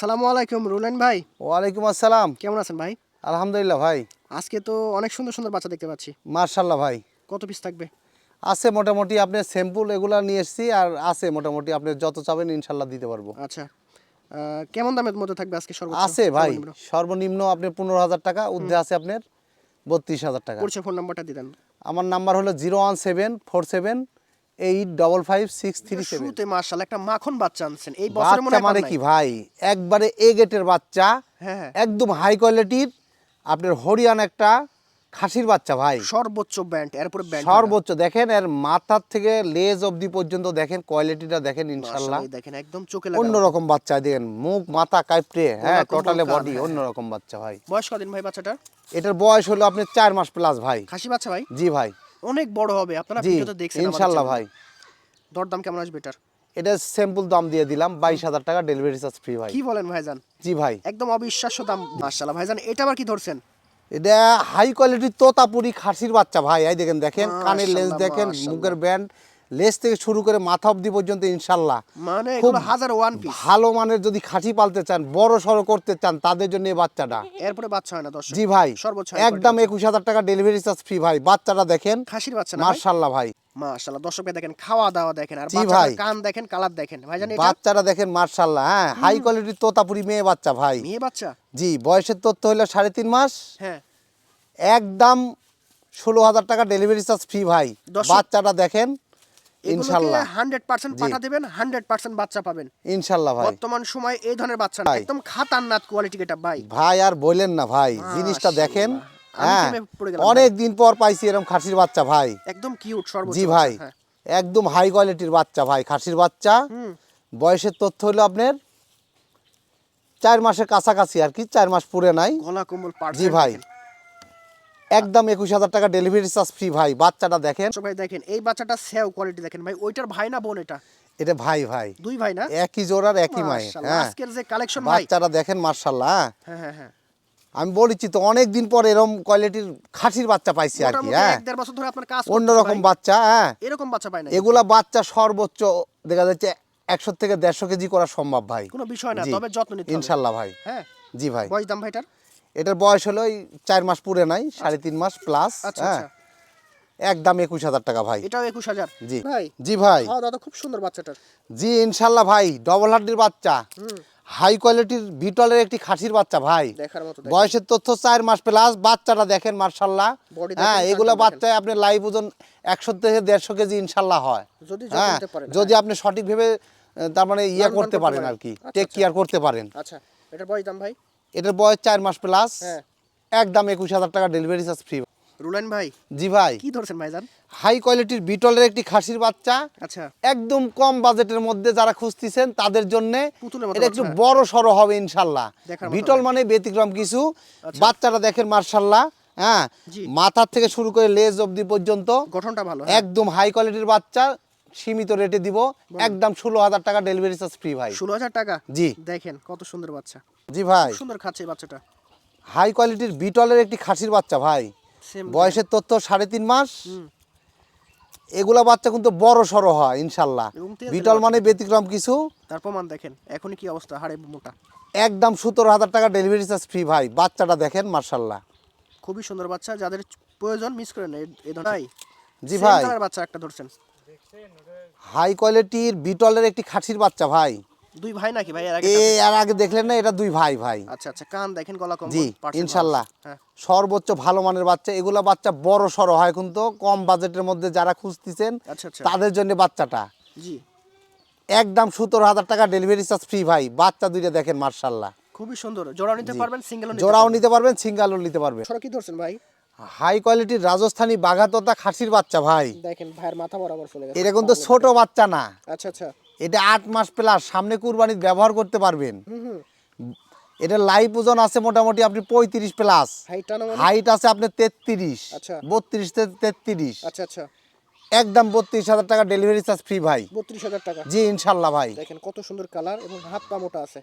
সালামু আলাইকুম রুলেন ভাই। ওয়ালাইকুম আসসালাম। কেমন আছেন ভাই? আলহামদুলিল্লাহ ভাই। আজকে তো অনেক সুন্দর সুন্দর বাচ্চা দেখতে পাচ্ছি। মার্শাল্লাহ ভাই। কত পিস থাকবে? আছে মোটামুটি আপনার স্যাম্পুল এগুলা নিয়ে এসেছি আর আছে মোটামুটি আপনি যত চাবেন ইনশাল্লাহ দিতে পারব। আচ্ছা। কেমন দামের মধ্যে থাকবে আজকে সর্বোচ্চ? আছে ভাই সর্বনিম্ন? সর্বনিম্ন আপনার পনেরো হাজার টাকা ঊর্ধ্বে আছে আপনার বত্রিশ হাজার টাকা। পরিচয় ফোন নাম্বারটা দিতেন। আমার নাম্বার হলো zero one seven four seven eight double five six three শুরুতে মার্শাল একটা মাখন বাচ্চা আনছেন। এই মনে মানে কি ভাই? একবারে এ গেটের বাচ্চা হ্যাঁ হ্যাঁ। একদম হাই কোয়ালিটির আপনার হরিয়ান একটা খাসির বাচ্চা ভাই। সর্বোচ্চ ব্যান্ড এরপরে ব্যান্ড সর্বোচ্চ দেখেন এর মাথার থেকে লেজ অবধি পর্যন্ত দেখেন কোয়ালিটিটা দেখেন ইনশাল্লাহ দেখেন একদম চোখে লাগা অন্যরকম বাচ্চা দেখেন মুখ মাথা কাইপড়ে হ্যাঁ টোটালে বডি। অন্যরকম বাচ্চা ভাই। বয়স কদিন ভাই বাচ্চাটা এটার বয়স হলো আপনি চার মাস প্লাস ভাই। খাসি বাচ্চা ভাই? জি ভাই। অনেক বড় হবে। আপনারা ভিডিওতে দেখছেন ইনশাআল্লাহ। ভাই। দরদাম কেমন আসবে এটার? এটা স্যাম্পল দাম দিয়ে দিলাম বাইশ হাজার টাকা ডেলিভারি চার্জ ফ্রি ভাই। কি বলেন ভাইজান? জি ভাই। একদম অবিশ্বাস্য দাম মার্শাল্লাহ ভাইজান এটা আবার কি ধরছেন? এটা হাই কোয়ালিটি তোতাপুরি খাসির বাচ্চা ভাই। এই দেখেন দেখেন কানের লেন্স দেখেন মাশাআল্লাহ। মুখের ব্যান্ড লেজ থেকে শুরু করে মাথা অবধি পর্যন্ত ইনশাল্লাহ। মানে খুব হাজার ওয়ান পিস ভালো মানের যদি খাসি পালতে চান বড় সড়ো করতে চান তাদের জন্য এই বাচ্চাটা। এরপরে বাচ্চা হয় না দর্শক। জি ভাই সর্বোচ্চ একদম একুশ হাজার টাকা ডেলিভারি চার্জ ফ্রি ভাই বাচ্চাটা দেখেন। খাসির বাচ্চা? মার্শাল্লাহ ভাই? মাশাআল্লাহ দর্শক ভাই দেখেন খাওয়া দাওয়া দেখেন আর ভাই। কান দেখেন কালার দেখেন। ভাইজান এটা বাচ্চাটা দেখেন মার্শাল্লাহ হ্যাঁ হাই কোয়ালিটির তোতাপুরি মেয়ে বাচ্চা ভাই। মেয়ে বাচ্চা? জি বয়সের তথ্য হলো সাড়ে তিন মাস। হ্যাঁ। একদম ষোলো হাজার টাকা ডেলিভারি চার্জ ফ্রি ভাই। বাচ্চাটা দেখেন। হান্ড্রেড পার্সেন্ট পাঠা দেবেন হান্ড্রেড পার্সেন্ট বাচ্চা পাবেন। ইনশাল্লাহ ভাই। বর্তমান সময় এই ধরনের বাচ্চা একদম খাতারনাথ কোয়ালিটি এটা ভাই। ভাই আর বললেন না ভাই জিনিসটা দেখেন হ্যাঁ অনেক দিন পর পাইছি এরকম খাসির বাচ্চা ভাই। একদম কিউট সর্বোচ্চ জি ভাই। হ্যাঁ। একদম হাই কোয়ালিটির বাচ্চা ভাই খাসির বাচ্চা। বয়সের তথ্য হলো আপনার চার মাসের কাছাকাছি আর কি চার মাস পুরে নাই। জি ভাই। একদম একুশ হাজার টাকা ডেলিভারি চার্জ ফ্রি ভাই বাচ্চাটা দেখেন। ভাই দেখেন এই বাচ্চাটা সেও কোয়ালিটি দেখেন। ভাই ওইটার ভাই না বোন এটা? এটা ভাই ভাই। দুই ভাই না? একই জোড়ার একই মায়ের হ্যাঁ। আজকের যে কালেকশন ভাই। বাচ্চাটা দেখেন মার্শাল্লাহ হ্যাঁ। হ্যাঁ হ্যাঁ হ্যাঁ। আমি বলেছি তো অনেক দিন পর এরকম কোয়ালিটির খাসির বাচ্চা পাইছি আর কি হ্যাঁ। বছর ধরে আপনার কাজ অন্যরকম বাচ্চা হ্যাঁ। এরকম বাচ্চা পাই না এগুলা বাচ্চা সর্বোচ্চ দেখা যাচ্ছে একশো থেকে দেড়শো কেজি করা সম্ভব ভাই। কোনো বিষয় না তবে যত্ন নিতে ইনশাল্লাহ ভাই। হ্যাঁ। জি ভাই। বয়স দাম ভাইটার এটার বয়স হলো ওই চার মাস পুরে নাই সাড়ে তিন মাস প্লাস আচ্ছা হ্যাঁ। আচ্ছা। একদম একুশ হাজার টাকা ভাই। এটাও একুশ হাজার? জি। ভাই জি ভাই। তো খুব সুন্দর বাচ্চাটার। জি ইনশাল্লাহ ভাই ডবল হাড্ডির বাচ্চা। হাই কোয়ালিটির বিটলের একটি খাসির বাচ্চা ভাই। দেখার মতো বয়সের তথ্য চার মাস প্লাস বাচ্চাটা দেখেন মার্শাল্লাহ হ্যাঁ এগুলো বাচ্চায় আপনি লাইভ ওজন একশো থেকে দেড়শো কেজি ইনশাল্লাহ হয়। যদি হ্যাঁ যদি আপনি সঠিকভাবে তার মানে ইয়ে করতে পারেন। আর কি আচ্ছা, টেক আচ্ছা। কেয়ার করতে পারেন। আচ্ছা এটার বয়স দাম ভাই? এটার বয়স চার মাস প্লাস হ্যাঁ। একদম একুশ হাজার টাকা ডেলিভারি চার্জ ফ্রি রুলান ভাই জি ভাই। কি ধরছেন ভাইজান? হাই কোয়ালিটির বিটলের একটি খাসির বাচ্চা। আচ্ছা। একদম কম বাজেটের মধ্যে যারা খুঁজতেছেন তাদের জন্য এটা একটু বড় সড়ো হবে ইনশাল্লাহ। বিটল মানে ব্যতিক্রম কিছু। বাচ্চাটা দেখেন মার্শাল্লাহ হ্যাঁ। জি। মাথার থেকে শুরু করে লেজ অবধি পর্যন্ত। গঠনটা ভালো হ্যাঁ। একদম হাই কোয়ালিটির বাচ্চা সীমিত রেটে দিব। একদম ষোলো হাজার টাকা ডেলিভারি চার্জ ফ্রি ভাই। ষোলো হাজার টাকা? জি। দেখেন কত সুন্দর বাচ্চা। জি ভাই। সুন্দর খাচ্ছে বাচ্চাটা। হাই কোয়ালিটির বিটলের একটি খাসির বাচ্চা ভাই। বয়সের তথ্য সাড়ে তিন মাস। এগুলা বাচ্চা কিন্তু বড় সড়ো হয় ইনশাল্লাহ। বিটল মানে ব্যতিক্রম কিছু। তার প্রমাণ দেখেন এখনই কি অবস্থা হাড়ে মোটা। একদম সতেরো হাজার টাকা ডেলিভারি চার্জ ফ্রি ভাই বাচ্চাটা দেখেন মার্শাল্লাহ খুবই সুন্দর বাচ্চা যাদের প্রয়োজন মিস করেন এই- এই ধরনের জি ভাই। বাচ্চা একটা ধরছেন। হাই কোয়ালিটির বিটলের একটি খাসির বাচ্চা ভাই। দুই ভাই নাকি ভাই? এর আগে আগে দেখলেন না এটা দুই ভাই ভাই। আচ্ছা আচ্ছা কান দেখেন গলা কম জি ভালো। হ্যাঁ। সর্বোচ্চ ভালো মানের বাচ্চা এগুলা বাচ্চা বড় হয় কিন্তু কম বাজেটের মধ্যে যারা খুঁজতেছেন আচ্ছা আচ্ছা। তাদের জন্য বাচ্চাটা। জি। একদম সতেরো হাজার টাকা ডেলিভারি চার্জ ফ্রি ভাই। বাচ্চা দুইটা দেখেন মার্শাল্লাহ খুবই সুন্দর। জোড়াও নিতে পারবেন সিঙ্গেলও নিতে জোড়াও নিতে পারবেন সিঙ্গালও নিতে পারবেন। সরো কি ধরছেন ভাই? হাই কোয়ালিটির রাজস্থানী বাঘাততা খাসির বাচ্চা ভাই। দেখেন ভাইয়ের মাথা বরাবর চলে গেছে। এটা কিন্তু ছোট বাচ্চা না। আচ্ছা আচ্ছা। এটা আট মাস প্লাস সামনে কুরবানির ব্যবহার করতে পারবেন। এটা লাইভ ওজন আছে মোটামুটি আপনি পঁয়ত্রিশ প্লাস হাইটটা না মানে? হাইট আছে আপনি তেত্রিশ। আচ্ছা। বত্রিশ থেকে তেত্রিশ। আচ্ছা আচ্ছা। একদম বত্রিশ হাজার টাকা ডেলিভারি চার্জ ফ্রি ভাই। বত্রিশ হাজার টাকা। জি ইনশাল্লাহ ভাই। দেখেন কত সুন্দর কালার এবং হাত পা মোটা আছে।